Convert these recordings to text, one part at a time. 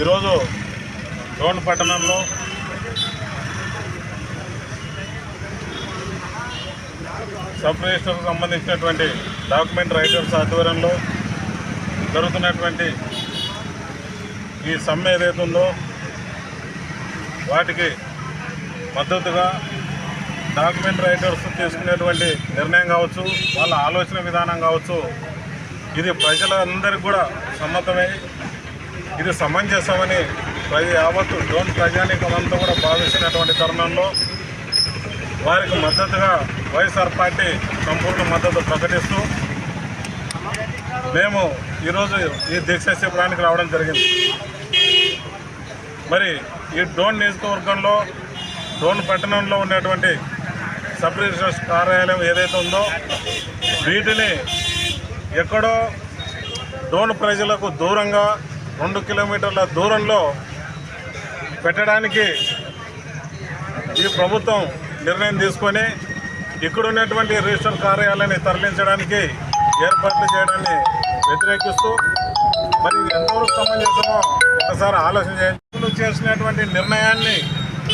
ఈరోజు డోన్ పట్టణంలో సబ్ రిజిస్టర్కు సంబంధించినటువంటి డాక్యుమెంట్ రైటర్స్ ఆధ్వర్యంలో జరుగుతున్నటువంటి ఈ సమ్మె ఏదైతుందో వాటికి మద్దతుగా డాక్యుమెంట్ రైటర్స్ తీసుకునేటువంటి నిర్ణయం కావచ్చు వాళ్ళ ఆలోచన విధానం కావచ్చు ఇది ప్రజలందరికీ కూడా సమ్మతమై ఇది సమంజసమని ప్రజ యావత్తు డోన్ ప్రజానీకమంతా కూడా భావిస్తున్నటువంటి తరుణంలో వారికి మద్దతుగా వైఎస్ఆర్ పార్టీ సంపూర్ణ మద్దతు ప్రకటిస్తూ మేము ఈరోజు ఈ దీక్ష శిబిరానికి రావడం జరిగింది. మరి ఈ డోన్ నియోజకవర్గంలో డోన్ పట్టణంలో ఉన్నటువంటి సబ్ రిజిస్టర్ కార్యాలయం ఏదైతే ఉందో వీటిని ఎక్కడో డోన్ ప్రజలకు దూరంగా రెండు కిలోమీటర్ల దూరంలో పెట్టడానికి ఈ ప్రభుత్వం నిర్ణయం తీసుకొని ఇక్కడ ఉన్నటువంటి రిజిస్టర్ కార్యాలయాన్ని తరలించడానికి ఏర్పాట్లు చేయడాన్ని వ్యతిరేకిస్తూ మరి ఇది ఎంతవరకు సంబంధించమో ఒకసారి ఆలోచన చేయండి. చేసినటువంటి నిర్ణయాన్ని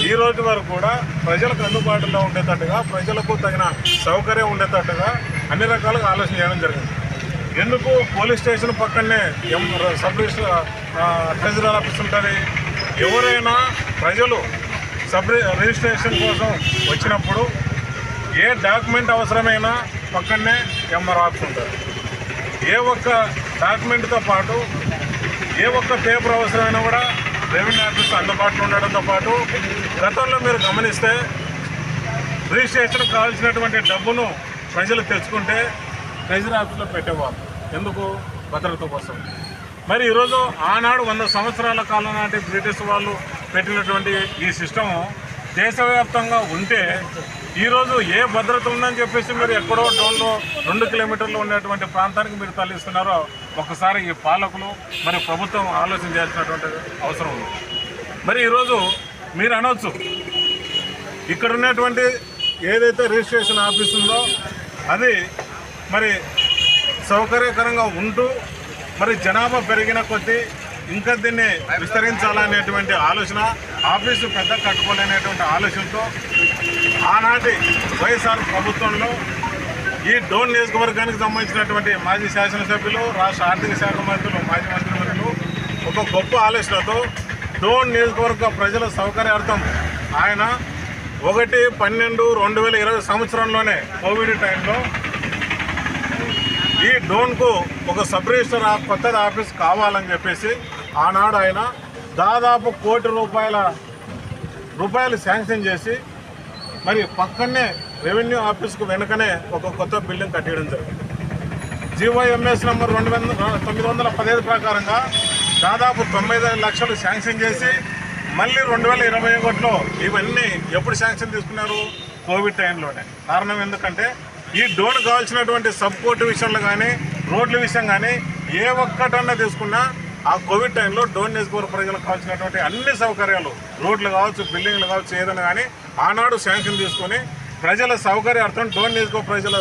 ఈ రోజు వరకు కూడా ప్రజలకు అందుబాటులో ఉండేటట్టుగా ప్రజలకు తగిన సౌకర్యం ఉండేటట్టుగా అన్ని రకాలుగా ఆలోచన చేయడం జరిగింది. ఎందుకు పోలీస్ స్టేషన్ పక్కనే ఎం సబ్ రిజిస్టర్ ట్రెజరర్ ఆఫీస్ ఉంటుంది? ఎవరైనా ప్రజలు సబ్ రిజిస్ట్రేషన్ కోసం వచ్చినప్పుడు ఏ డాక్యుమెంట్ అవసరమైనా పక్కనే ఎంఆర్ ఆఫీస్ ఉంటుంది. ఏ ఒక్క డాక్యుమెంట్తో పాటు ఏ ఒక్క పేపర్ అవసరమైనా కూడా రెవెన్యూ ఆఫీస్ అందుబాటులో ఉండడంతో పాటు గతంలో మీరు గమనిస్తే రిజిస్ట్రేషన్ కావాల్సినటువంటి డబ్బును ప్రజలు తెచ్చుకుంటే ట్రెజరీ ఆఫీస్లో పెట్టేవారు. ఎందుకు? భద్రత కోసం. మరి ఈరోజు ఆనాడు వంద సంవత్సరాల కాలం నాటి బ్రిటిష్ వాళ్ళు పెట్టినటువంటి ఈ సిస్టమ్ దేశవ్యాప్తంగా ఉంటే ఈరోజు ఏ భద్రత ఉందని చెప్పేసి మీరు ఎక్కడో టౌన్లో రెండు కిలోమీటర్లు ఉండేటువంటి ప్రాంతానికి మీరు తరలిస్తున్నారో ఒకసారి ఈ పాలకులు మరి ప్రభుత్వం ఆలోచన చేయాల్సినటువంటి అవసరం ఉంది. మరి ఈరోజు మీరు అనవచ్చు ఇక్కడ ఉన్నటువంటి ఏదైతే రిజిస్ట్రేషన్ ఆఫీస్ ఉందో అది మరి సౌకర్యకరంగా ఉంటూ మరి జనాభా పెరిగిన కొద్దీ ఇంకా దీన్ని విస్తరించాలనేటువంటి ఆలోచన ఆఫీసు పెద్ద కట్టుకోలేనటువంటి ఆలోచనతో ఆనాటి వైఎస్ఆర్ ప్రభుత్వంలో ఈ డోన్ నియోజకవర్గానికి సంబంధించినటువంటి మాజీ శాసనసభ్యులు రాష్ట్ర ఆర్థిక శాఖ మంత్రులు మాజీ మంత్రివర్యులు ఒక గొప్ప ఆలోచనతో డోన్ నియోజకవర్గ ప్రజల సౌకర్యార్థం ఆయన ఒకటి పన్నెండు రెండు వేల ఇరవై సంవత్సరంలోనే కోవిడ్ టైంలో ఈ డోన్కు ఒక సబ్ రిజిస్టర్ కొత్తది ఆఫీస్ కావాలని చెప్పేసి ఆనాడు ఆయన దాదాపు కోటి రూపాయల రూపాయలు శాంక్షన్ చేసి మరి పక్కనే రెవెన్యూ ఆఫీస్కు వెనుకనే ఒక కొత్త బిల్డింగ్ కట్టేయడం జరిగింది. జీవోఎంఎస్ నెంబర్ రెండు వందల తొమ్మిది వందల పదిహేను ప్రకారంగా దాదాపు తొంభై ఐదు లక్షలు శాంక్షన్ చేసి మళ్ళీ రెండు వేల ఇరవై ఒకటిలో ఇవన్నీ ఎప్పుడు శాంక్షన్ తీసుకున్నారు? కోవిడ్ టైంలోనే. కారణం ఎందుకంటే ఈ డోన్ కావాల్సినటువంటి సపోర్ట్ విషయంలో కానీ రోడ్ల విషయం కానీ ఏ ఒక్కటన్నా తీసుకున్నా ఆ కోవిడ్ టైంలో డోన్ నియోజకవర్గ ప్రజలకు కావాల్సినటువంటి అన్ని సౌకర్యాలు రోడ్లు కావచ్చు బిల్డింగ్లు కావచ్చు ఏదైనా కానీ ఆనాడు శాంక్షన్ తీసుకొని ప్రజల సౌకర్యార్థం డోన్ నియోజకవర్గ ప్రజల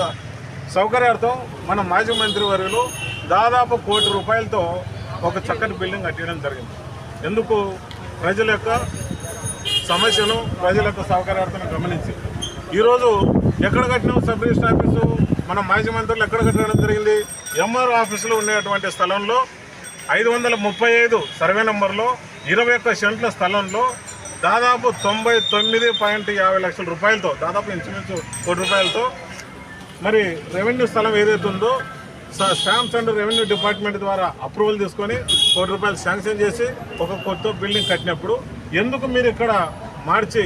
సౌకర్యార్థం మన మాజీ మంత్రి వర్యులు దాదాపు కోటి రూపాయలతో ఒక చక్కటి బిల్డింగ్ కట్టడం జరిగింది. ఎందుకు? ప్రజల యొక్క సమస్యను ప్రజల యొక్క సౌకర్యార్థం గమనించి. ఈరోజు ఎక్కడ కట్టినాం? Sub registrar office. మన మాజీ మంత్రులు ఎక్కడ కట్టడం జరిగింది? ఎంఆర్ ఆఫీసులో ఉండేటువంటి స్థలంలో ఐదు వందల ముప్పై ఐదు సర్వే నెంబర్లో ఇరవై ఒక్క సెంట్ల స్థలంలో దాదాపు తొంభై తొమ్మిది పాయింట్ యాభై లక్షల రూపాయలతో దాదాపు ఇంచుమించు కోటి రూపాయలతో మరి రెవెన్యూ స్థలం ఏదైతే ఉందో స్టాంప్స్ అండ్ రెవెన్యూ డిపార్ట్మెంట్ ద్వారా అప్రూవల్ తీసుకొని కోటి రూపాయలు శాంక్షన్ చేసి ఒక కొత్త బిల్డింగ్ కట్టినప్పుడు ఎందుకు మీరు ఇక్కడ మార్చి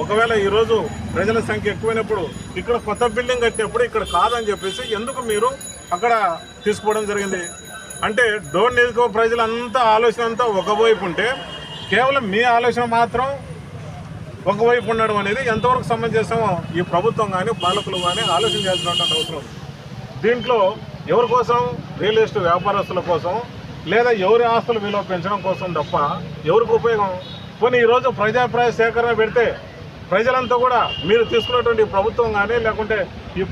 ఒకవేళ ఈరోజు ప్రజల సంఖ్య ఎక్కువైనప్పుడు ఇక్కడ కొత్త బిల్డింగ్ కట్టినప్పుడు ఇక్కడ కాదని చెప్పేసి ఎందుకు మీరు అక్కడ తీసుకోవడం జరిగింది? అంటే డోర్ నియోజకవర్గ ప్రజలంతా ఆలోచన అంతా ఒకవైపు ఉంటే కేవలం మీ ఆలోచన మాత్రం ఒకవైపు ఉండడం అనేది ఎంతవరకు సమంజసమో ఈ ప్రభుత్వం కానీ పాలకులు కానీ ఆలోచన చేయాల్సినటువంటి అవసరం దీంట్లో ఎవరి కోసం? రియల్ ఎస్టేట్ వ్యాపారస్తుల కోసం లేదా ఎవరి ఆస్తులు విలువ పెంచడం కోసం తప్ప ఎవరికి ఉపయోగం? పోనీ ఈరోజు ప్రజాప్రాయ సేకరణ పెడితే ప్రజలంతా కూడా మీరు తీసుకున్నటువంటి ప్రభుత్వం కానీ లేకుంటే ఈ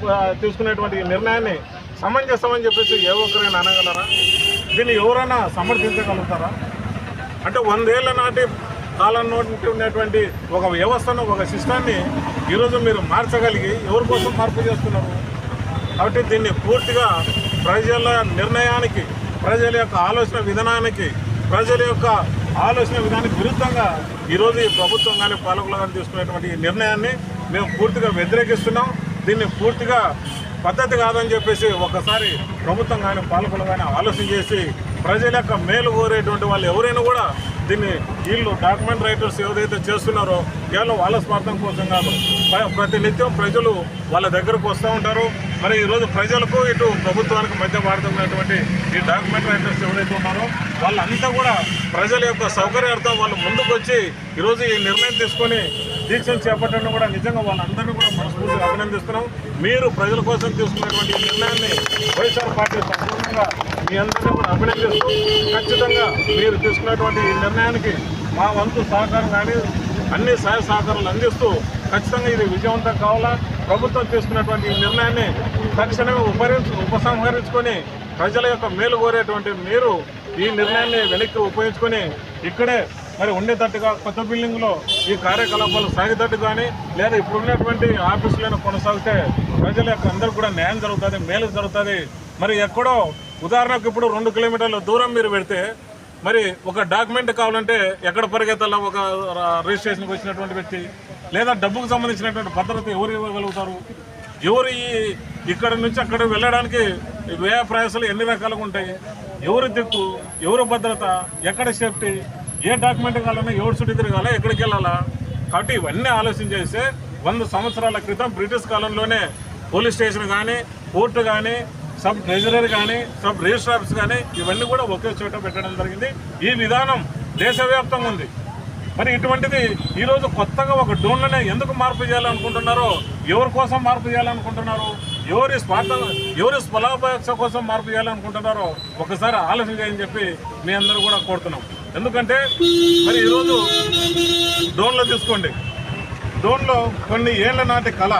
తీసుకునేటువంటి నిర్ణయాన్ని సమంజసమని చెప్పేసి ఏ ఒక్కరైనా అనగలరా? దీన్ని ఎవరైనా సమర్థించగలుగుతారా? అంటే వందేళ్ళ నాటి కాలం నోటి ఉన్నటువంటి ఒక వ్యవస్థను ఒక సిస్టాన్ని ఈరోజు మీరు మార్చగలిగి ఎవరి కోసం మార్పు చేస్తున్నారు? కాబట్టి దీన్ని పూర్తిగా ప్రజల నిర్ణయానికి ప్రజల యొక్క ఆలోచన విధానానికి ప్రజల యొక్క ఆలోచన విధానానికి విరుద్ధంగా ఈరోజు ఈ ప్రభుత్వం కానీ పాలకులు కానీ తీసుకునేటువంటి ఈ నిర్ణయాన్ని మేము పూర్తిగా వ్యతిరేకిస్తున్నాం. దీన్ని పూర్తిగా పద్ధతి కాదని చెప్పేసి ఒకసారి ప్రభుత్వం కానీ పాలకులు కానీ ఆలోచన చేసి ప్రజల యొక్క మేలు కోరేటువంటి వాళ్ళు ఎవరైనా కూడా దీన్ని వీళ్ళు డాక్యుమెంట్ రైటర్స్ ఏదైతే చేస్తున్నారో కేవలం వాళ్ళ స్వార్థం కోసం కాదు. ప్రతినిత్యం ప్రజలు వాళ్ళ దగ్గరకు వస్తూ ఉంటారు. మరి ఈరోజు ప్రజలకు ఇటు ప్రభుత్వానికి మధ్య వాడుతున్నటువంటి ఈ డాక్యుమెంట్ రైటర్స్ ఎవరైతే ఉన్నారో వాళ్ళంతా కూడా ప్రజల యొక్క సౌకర్యార్థం వాళ్ళు ముందుకు వచ్చి ఈరోజు ఈ నిర్ణయం తీసుకొని దీక్షలు చేపట్టడం కూడా నిజంగా వాళ్ళందరినీ కూడా మనస్ఫూర్తిగా అభినందిస్తున్నాం. మీరు ప్రజల కోసం తీసుకున్నటువంటి నిర్ణయాన్ని వైఎస్ఆర్ పార్టీ సంపూర్ణంగా మీ అందరినీ కూడా అభినందిస్తూ ఖచ్చితంగా మీరు తీసుకున్నటువంటి ఈ నిర్ణయానికి మా వంతు సహకారం కానీ అన్ని సహాయ సహకారాలు అందిస్తూ ఖచ్చితంగా ఇది విజయవంతం కావాలా? ప్రభుత్వం తీసుకున్నటువంటి ఈ నిర్ణయాన్ని తక్షణమే ఉపరి ఉపసంహరించుకొని ప్రజల యొక్క మేలు కోరేటువంటి మీరు ఈ నిర్ణయాన్ని వెనక్కి ఉపయోగించుకొని ఇక్కడే మరి ఉండేటట్టుగా కొత్త బిల్డింగ్లో ఈ కార్యకలాపాలు సాగేటట్టు కానీ లేదా ఇప్పుడు ఉన్నటువంటి ఆఫీసులను కొనసాగితే ప్రజల యొక్క అందరూ కూడా న్యాయం జరుగుతుంది మేలు జరుగుతుంది. మరి ఎక్కడో ఉదాహరణకు ఇప్పుడు రెండు కిలోమీటర్ల దూరం మీరు పెడితే మరి ఒక డాక్యుమెంట్ కావాలంటే ఎక్కడ పరిగెత్తాలా ఒక రిజిస్ట్రేషన్కి వచ్చినటువంటి వ్యక్తి లేదా డబ్బుకు సంబంధించినటువంటి భద్రత ఎవరు ఇవ్వగలుగుతారు? ఎవరు ఈ ఇక్కడ నుంచి అక్కడ వెళ్ళడానికి వ్యయ ప్రయాసాలు ఎన్ని రకాలుగా ఉంటాయి? ఎవరు దిక్కు? ఎవరు భద్రత? ఎక్కడ సేఫ్టీ? ఏ డాక్యుమెంట్ కావాలన్నా ఎవరు చుట్టూ తిరగాలా? ఎక్కడికి వెళ్ళాలా? కాబట్టి ఇవన్నీ ఆలోచన చేస్తే వంద సంవత్సరాల క్రితం బ్రిటిష్ కాలంలోనే పోలీస్ స్టేషన్ కానీ కోర్టు కానీ సబ్ ట్రెజరర్ కానీ సబ్ రిజిస్టర్ ఆఫీస్ కానీ ఇవన్నీ కూడా ఒకే చోట పెట్టడం జరిగింది. ఈ విధానం దేశవ్యాప్తంగా ఉంది. మరి ఇటువంటిది ఈరోజు కొత్తగా ఒక డోన్లనే ఎందుకు మార్పు చేయాలనుకుంటున్నారో ఎవరి కోసం మార్పు చేయాలనుకుంటున్నారు ఎవరి స్వార్థ ఎవరి స్వలాభాక్ష కోసం మార్పు చేయాలనుకుంటున్నారో ఒకసారి ఆలోచన చేయని చెప్పి మీ అందరూ కూడా కోరుతున్నాం. ఎందుకంటే మరి ఈరోజు డోన్లో తీసుకోండి. డోన్లో కొన్ని ఏళ్ళ నాటి కళ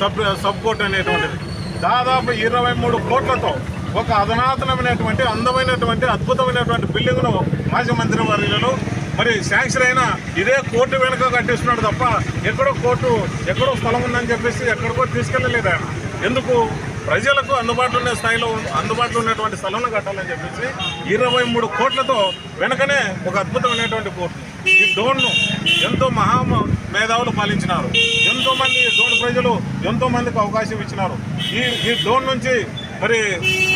సబ్ సబ్ కోర్ట్ అనేటువంటిది. దాదాపు ఇరవై మూడు కోట్లతో ఒక అధునాతనమైనటువంటి అందమైనటువంటి అద్భుతమైనటువంటి బిల్డింగ్ను మాజీ మంత్రి వర్యులు మరి శాంక్షన్ అయినా ఇదే కోర్టు వెనుక కట్టిస్తున్నాడు తప్ప ఎక్కడో కోర్టు ఎక్కడో స్థలం ఉందని చెప్పేసి ఎక్కడికో తీసుకెళ్ళలేదు ఆయన. ఎందుకు? ప్రజలకు అందుబాటులో ఉన్న స్థాయిలో అందుబాటులో ఉన్నటువంటి స్థలంలో కట్టాలని చెప్పేసి ఇరవై మూడు కోట్లతో వెనకనే ఒక అద్భుతమైనటువంటి కోర్టు. ఈ డోన్ను ఎంతో మహా మేధావులు పాలించినారు. ఎంతో మంది డోన్ ప్రజలు ఎంతో మందికి అవకాశం ఇచ్చినారు. ఈ ఈ డోన్ నుంచి మరి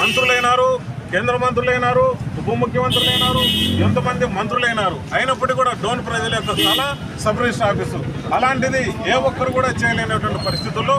మంత్రులైనారు కేంద్ర మంత్రులైనారు ఉప ముఖ్యమంత్రులైనారు ఎంతమంది మంత్రులైనారు. అయినప్పటికీ కూడా డోన్ ప్రజల యొక్క చాలా సబ్ రిజిస్టర్ ఆఫీసు. అలాంటిది ఏ ఒక్కరు కూడా చేయలేనటువంటి పరిస్థితుల్లో